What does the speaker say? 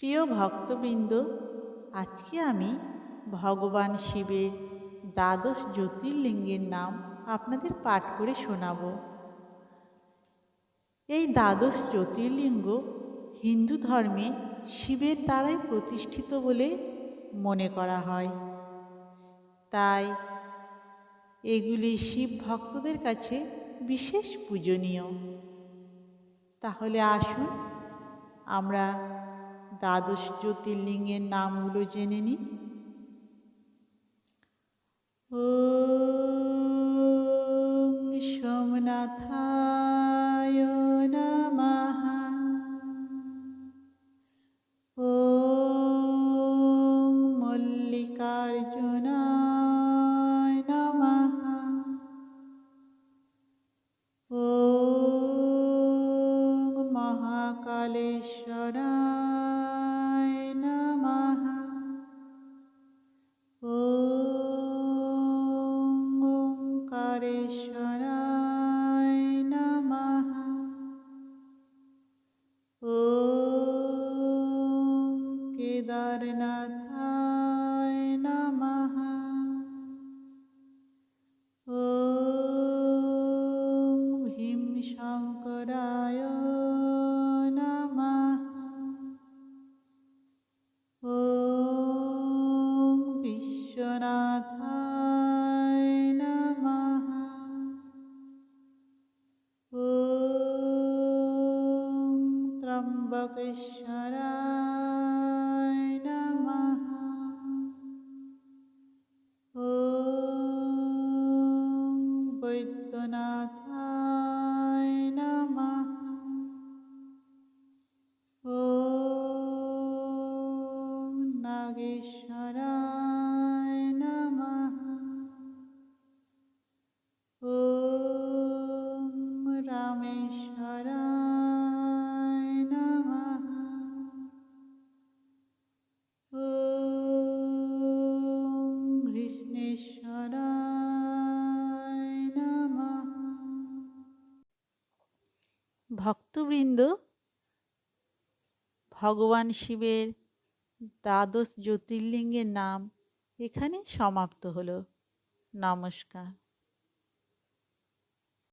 প্রিয় ভক্তবৃন্দ, আজকে আমি ভগবান শিবের দ্বাদশ জ্যোতির্লিঙ্গের নাম আপনাদের পাঠ করে শোনাব। এই দ্বাদশ জ্যোতির্লিঙ্গ হিন্দু ধর্মে শিবের দ্বারাই প্রতিষ্ঠিত বলে মনে করা হয়। তাই এগুলি শিব ভক্তদের কাছে বিশেষ পূজনীয়। তাহলে আসুন আমরা দ্বাদশ জ্যোতির্লিঙ্গের নামগুলো জেনে নি। সোমনাথায় নমঃ। ওম মল্লিকার্জুনায় কেদারনাথায় নমঃ। ওম ভীম শঙ্করায় নমঃ। ওম বিশ্বনাথায় নমঃ। ওম ত্রম্বকেশ্বরায় বৈদ্যনাথায় নমঃ। ও নাগেশ্বরায় ভক্তবৃন্দ ভগবান শিবের দ্বাদশ জ্যোতির্লিঙ্গের নাম এখানে সমাপ্ত হলো। নমস্কার।